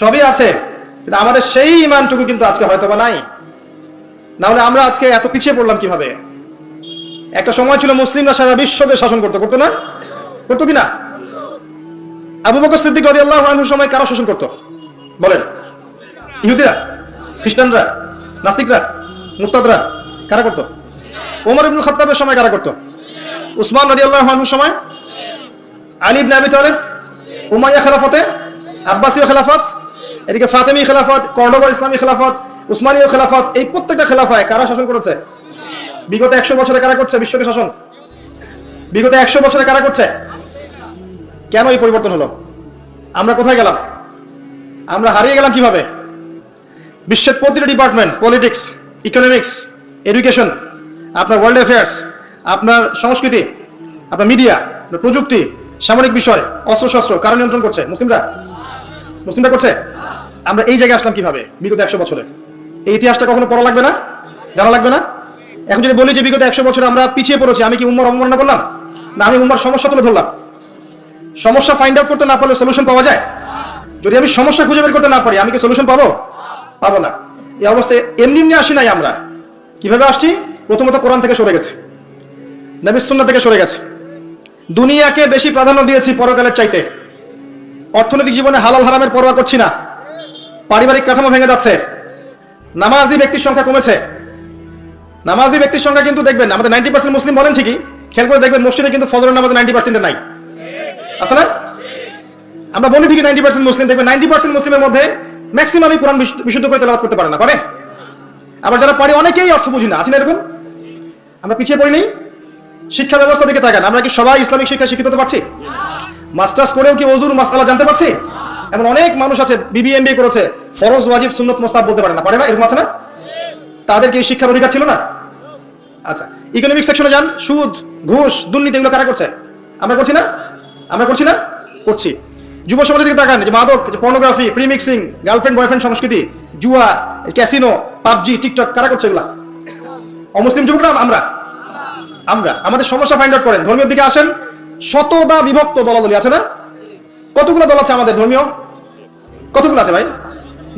সবই আছে, কিন্তু আমাদের সেই ইমানটুকু কিন্তু আজকে হয়তো বা নাই। না হলে আমরা আজকে এত পিছিয়ে পড়লাম কীভাবে? একটা সময় ছিল মুসলিমরা সারা বিশ্বকে শাসন করতো করতো না? করতো কি না আবু বকর সিদ্দিক রাদিয়াল্লাহু আনহুর সময় কারা শাসন করতো? বলেন। ইহুদিরা, খ্রিস্টানরা, নাস্তিকরা, মুরতাদরা, কারা করতো? ওমর ইবনুল খাত্তাবের সময় কারা করতো? উসমান রাদিয়াল্লাহু আনহুর সময়? আলী ইবনে আবি তালিব, উমাইয়া খেলাফতে আব্বাসীয় খেলাফত, এদিকে ফাতেমি খেলাফত কর্ডোবার ইসলামী খেলাফত, উসমানীয় খেলাফত, এই প্রত্যেকটা খেলাফায় কারা শাসন করেছে? বিগত একশো বছরে কারা করছে বিশ্বকে শাসন? বিগত একশো বছরে কারা করছে? কেন এই পরিবর্তন হলো? আমরা কোথায় গেলাম? আমরা হারিয়ে গেলাম কীভাবে? বিশ্বের প্রতিটা ডিপার্টমেন্ট, পলিটিক্স, ইকোনমিক্স, এডুকেশন, আপনার ওয়ার্ল্ড অ্যাফেয়ার্স, আপনার সংস্কৃতি, আপনার মিডিয়া প্রযুক্তি, সামরিক বিষয়, অস্ত্রশস্ত্র কারণ নিয়ন্ত্রণ করছে? মুসলিমরা? মুসলিমরা করছে? আমরা এই জায়গায় আসলাম কীভাবে? বিগত একশো বছরে। এই ইতিহাসটা কখনো পড়া লাগবে না? জানা লাগবে না? এখন যদি বলি যে বিগত একশো বছরে আমরা পিছিয়ে পড়েছি, আমি কি উম্মার অবমাননা করলাম না, আমি উম্মার সমস্যা তুলে ধরলাম। সমস্যা ফাইন্ড আউট করতে না পারলে সলিউশন পাওয়া যায়? যদি আমি সমস্যা খুঁজে বের করতে না পারি, আমি কি সলিউশন পাবো? পাবো না। এই অবস্থায় এমনি এমনি আসি নাই আমরা। কীভাবে আসছি? প্রথমত কোরআন থেকে সরে গেছে। নবিস থেকে সরে গেছে। দুনিয়াকে বেশি প্রাধান্য দিয়েছি পরকালের চাইতে। অর্থনৈতিক জীবনে হালাল হারামের পরোয়া করছি না। পারিবারিক কাঠামো ভেঙে যাচ্ছে। নামাজি ব্যক্তির সংখ্যা কমেছে। নামাজি ব্যক্তির সংখ্যা কিন্তু দেখবেন, আমাদের নাইনটি পার্সেন্ট মুসলিম বলেন ঠিকই, খেয়াল করে দেখবেন মসজিদে কিন্তু ফজরের নামাজ নাইনটি পার্সেন্টে নাই। আছে না? আমরা বলি ঠিকই নাইনটি পার্সেন্ট মুসলিম, দেখবেন নাইনটি পার্সেন্ট মুসলিমের মধ্যে ম্যাক্সিমামই কোরআন বিশুদ্ধ করে তেলাওয়াত করতে পারে না, পারে? আবার যারা পারে, অনেকেই অর্থ বুঝি না, আছে না এরকম? আমরা পিছিয়ে পড়ি নেই? শিক্ষা ব্যবস্থা দিকে তাকান, আমরা কি সবাই ইসলামিক শিক্ষা শিক্ষিত হতে পারছি? মাস্টার্স করেও কি ওজুর মাসালা জানতে পারছি? এমন অনেক মানুষ আছে বিবিএমবি করেছে, ফরজ, ওয়াজিব, সুন্নত মোস্তাব বলতে পারে না। পারে না, এরকম আছে না? তাদের এই শিক্ষার অধিকার ছিল না? আচ্ছা ইকোনমিক সেকশনে যান, সুদ, ঘুষ, দুর্নীতি এগুলো কারা করছে? আমরা করছি না? আমরা করছি না? করছি। যুব সমাজের দিকে তাকান যে মাদক pornography free mixing girlfriend boyfriend সংস্কৃতি, জুয়া ক্যাসিনো পাবজি টিকটক কারা করছে এগুলা? অমুসলিম যুবকরা, আমরা? আমরা। আমাদের সমস্যা ফাইন্ড আউট করেন। ধর্মীয় দিকে আসেন শতদা বিভক্ত দলাদলি আছে না? কতগুলো দল আছে আমাদের ধর্মীয়? কতগুলো আছে ভাই?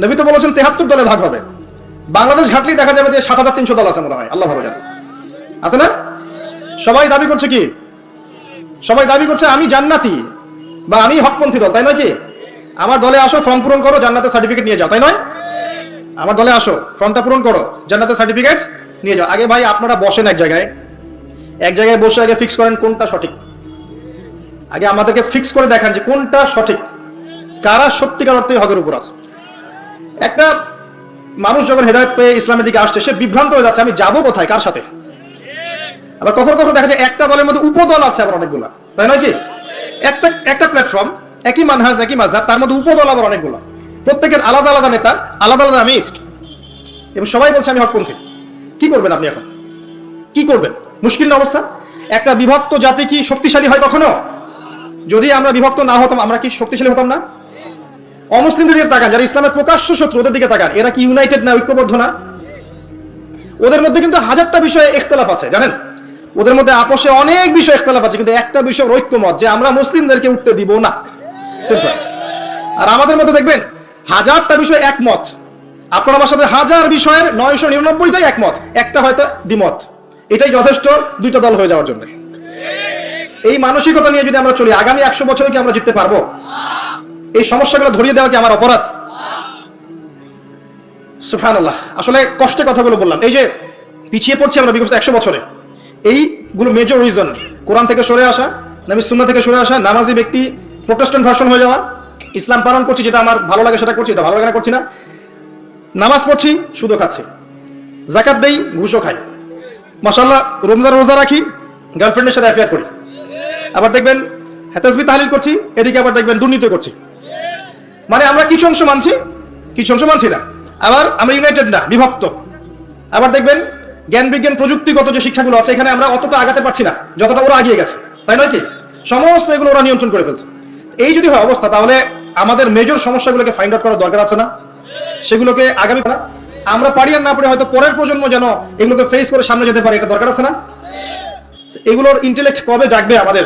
নবী তো বলেছেন তেহাত্তর দলে ভাগ হবে। বাংলাদেশ ঘাটলেই দেখা যাবে যে সাত হাজার তিনশো দল আছে মনে হয়। আল্লাহ ভালো জানে। আছে না? সবাই দাবি করছে কি? সবাই দাবি করছে আমি জান্নাতি বা আমি হকপন্থী দল, তাই নয় কি? আমার দলে আসো ফর্ম পূরণ করো, জান্নাতের সার্টিফিকেট নিয়ে যাও, তাই নয়? আমার দলে আসো ফর্মটা পূরণ করো, জান্নাতের সার্টিফিকেট নিয়ে যাও। আগে ভাই আপনারা বসেন এক জায়গায়। এক জায়গায় বসে আগে ফিক্স করেন কোনটা সঠিক। আগে আমাদেরকে ফিক্স করে দেখান যে কোনটা সঠিক। কারা সত্যিকার অর্থে হকের উপর আছে। একটা মানুষ যখন হেদায়ত পেয়ে ইসলামের দিকে আসছে, সে বিভ্রান্ত হয়ে যাচ্ছে, আমি যাব কোথায়, কার সাথে? আবার কখনো কখনো দেখা যায় একটা দলের মধ্যে উপদল আছে আবার অনেকগুলো। তাই নয় কি? একটা একটা প্ল্যাটফর্ম একই মানহাজ একই মাঝাব তার মধ্যে উপদল আবার অনেকগুলো। প্রত্যেকের আলাদা আলাদা নেতা, আলাদা আলাদা আমির। এবং সবাই বলছে, আমি হকপন্থী। কি করবেন আপনি এখন? কি করবেন? মুশকিল না অবস্থা? একটা বিভক্ত জাতি কি শক্তিশালী হয় কখনো? যদি আমরা বিভক্ত না হতাম, আমরা কি শক্তিশালী হতাম না? অমুসলিমদের দিকে তাকান, যারা ইসলামের প্রকাশ্য শত্রু, ওদের দিকে তাকান। এরা কি ইউনাইটেড না ঐক্যবদ্ধ না? ওদের মধ্যে কিন্তু হাজারটা বিষয়ে ইখতলাফ আছে, জানেন? ওদের মধ্যে আপোষে অনেক বিষয় ইখতলাফ আছে, কিন্তু একটা বিষয় ঐক্যমত, যে আমরা মুসলিমদেরকে উঠতে দিব না। সিম্পল আর আমাদের মধ্যে দেখবেন, হাজারটা বিষয় একমত। আপনার আমার সাথে হাজার বিষয়ের নয়শো নিরানব্বইটাই একমত। একটা হয়তো দ্বিমত। এটাই যথেষ্ট দুইটা দল হয়ে যাওয়ার জন্য। এই মানসিকতা নিয়ে যদি আমরা চলি, আগামী একশো বছরে কি আমরা জিততে পারব? এই সমস্যাগুলো ধরিয়ে দেওয়া কি আমার অপরাধ? আসলে কষ্টে কথাগুলো বললাম। এই যে পিছিয়ে পড়ছি আমরা বিগত একশো বছরে। এইগুলো মেজর রিজন কোরআন থেকে সরে আসা, নবী সুন্নাহ থেকে সরে আসা, নামাজি ব্যক্তি প্রোটেস্ট্যান্ট ভার্সন হয়ে যাওয়া, ইসলাম পালন করছি, যেটা আমার ভালো লাগে সেটা করছি, এটা ভালো লাগে না করছি না। নামাজ পড়ছি, সুদও খাচ্ছি। জাকাত দেই, ঘুষও খাই। মাসাল্লাহ রমজান রোজা রাখি গার্লফ্রেন্ডের সাথে অ্যাফেয়ার করি। আবার দেখবেন হেতাসবি তাহলিল করছি, এদিকে আবার দেখবেন দুর্নীতি করছি। মানে আমরা কিছু অংশ মানছি, কিছু অংশ মানছি না। আবার আমরা ইউনাইটেড না, বিভক্ত। আবার দেখবেন জ্ঞান, বিজ্ঞান, প্রযুক্তিগত যে শিক্ষাগুলো আছে, এখানে আমরা অতটা আগাতে পারছি না, যতটা ওরা আগিয়ে গেছে। তাই নয় কি? সমস্ত এগুলো ওরা নিয়ন্ত্রণ করে ফেলছে। এই যদি হয় অবস্থা, তাহলে আমাদের মেজর সমস্যাগুলোকে ফাইন্ড আউট করার দরকার আছে না? সেগুলোকে আগামী আমরা পারি আর না পারি, হয়তো পরের প্রজন্ম যেন এগুলোকে ফেস করে সামনে যেতে পারে, এটা দরকার আছে না? এগুলোর ইন্টেলেক্ট কবে জাগবে আমাদের?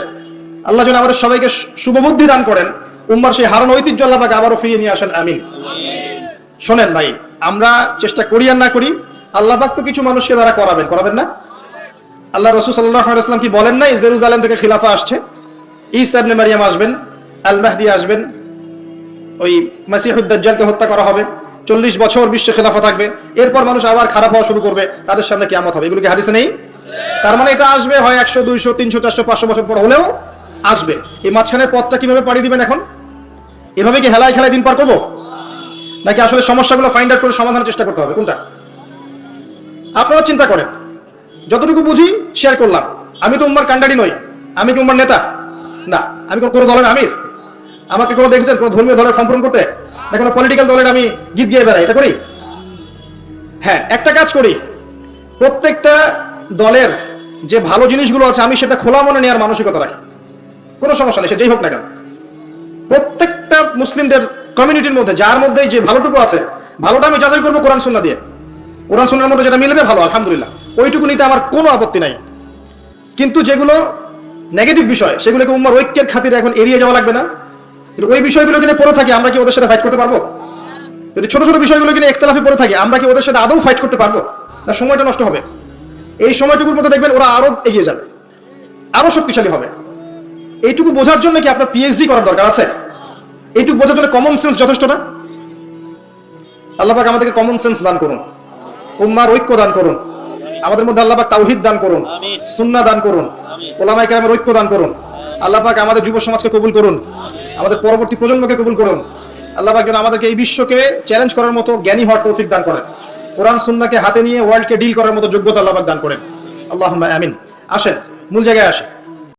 আল্লাহ যেন আমাদের সবাইকে শুভবুদ্ধি দান করেন। উম্মার সেই হারানো ঐতিহ্য আল্লাহ পাক আবারও ফিরিয়ে নিয়ে আসেন। আমিন। শোনেন ভাই, আমরা চেষ্টা করি আর না করি, আল্লাহ পাক তো কিছু মানুষকে তারা করাবেন। করাবেন না? আল্লাহ রসুল সাল্লাম কি বলেন নাই? জেরুজালেম থেকে খিলাফা আসছে। ঈসা ইবনে মারিয়াম আসবেন আল মাহদি আসবেন, ওই মাসিহুদ্দাজ্জালকে হত্যা করা হবে। চল্লিশ বছর বিশ্বে খেলাফা থাকবে। এরপর মানুষ আবার খারাপ হওয়া শুরু করবে। তাদের সামনে কেমন হবে। এগুলো কি হাদিসে নেই? তার মানে এটা আসবে হয় একশো, দুইশো, তিনশো, চারশো, পাঁচশো বছর পর হলেও আসবে। এই মাঝখানের পথটা কীভাবে পাড়ি দিবেন এখন? এভাবে কি হেলায় খেলায় দিন পার করব? নাকি আসলে সমস্যাগুলো ফাইন্ড আউট করে সমাধানের চেষ্টা করতে হবে? কোনটা? আপনারা চিন্তা করেন। যতটুকু বুঝি শেয়ার করলাম। আমি তো উম্মার কান্ডারি নই। আমি কি উম্মার নেতা? না। আমি কোনো দলের আমির? আমাকে কোনো দেখেছেন? কোনো ধর্মীয় দলের সম্পূর্ণ করতে? না কোনো পলিটিক্যাল দলের আমি গীত গিয়ে বেড়াই? এটা করি? হ্যাঁ একটা কাজ করি। প্রত্যেকটা দলের যে ভালো জিনিসগুলো আছে, আমি সেটা খোলা মনে নেওয়ার মানসিকতা রাখি। কোনো সমস্যা নেই, সে যেই হোক না কেন। প্রত্যেকটা মুসলিমদের কমিউনিটির মধ্যে, যার মধ্যে যে ভালোটুকু আছে, ভালোটা আমি যাচাই করব কোরআন সুন্না দিয়ে। কোরআন সুন্নার মধ্যে যেটা মিলবে, ভালো, আলহামদুলিল্লাহ। ওইটুকু নিতে আমার কোনো আপত্তি নাই। কিন্তু যেগুলো নেগেটিভ বিষয়, সেগুলোকে উম্মার ঐক্যের খাতিরে এখন এড়িয়ে যাওয়া লাগবে না। ওই বিষয়গুলো কিনে পড়ে থাকি, আমরা কি ওদের সাথে ফাইট করতে পারব? যদি ছোট ছোট বিষয়গুলো কিনে একতলাফে পড়ে থাকি, আমরা কি ওদের সাথে আদৌ ফাইট করতে পারব? তার সময়টা নষ্ট হবে। এই সময়টুকুর মধ্যে দেখবেন ওরা আরও এগিয়ে যাবে। আরও শক্তিশালী হবে। এইটুকু বোঝার জন্য কি আপনার পিএইচডি করার দরকার আছে? এইটুকু বোঝার জন্য কমন সেন্স যথেষ্ট না আল্লাহবাক আমাদেরকে কমন সেন্স দান করুন। উম্মার ঐক্য দান করুন। আমাদের মধ্যে আল্লাহবাক তাওহিদ দান করুন। সুন্নাহ দান করুন। ওলামাই কেরামের ঐক্য দান করুন। আল্লাহ পাক আমাদের যুব সমাজকে কবুল করুন। আমাদের পরবর্তী প্রজন্মকে কবুল করুন। আল্লাহ পাক যেন আমাদেরকে এই বিশ্বকে চ্যালেঞ্জ করার মতো জ্ঞানী হওয়ার তৌফিক দান করেন। কোরআন সুন্নাকে হাতে নিয়ে ওয়ার্ল্ডকে ডিল করার মতো যোগ্যতা আল্লাহ পাক দান করেন। আল্লাহ আমিন। আসেন মূল জায়গায় আসেন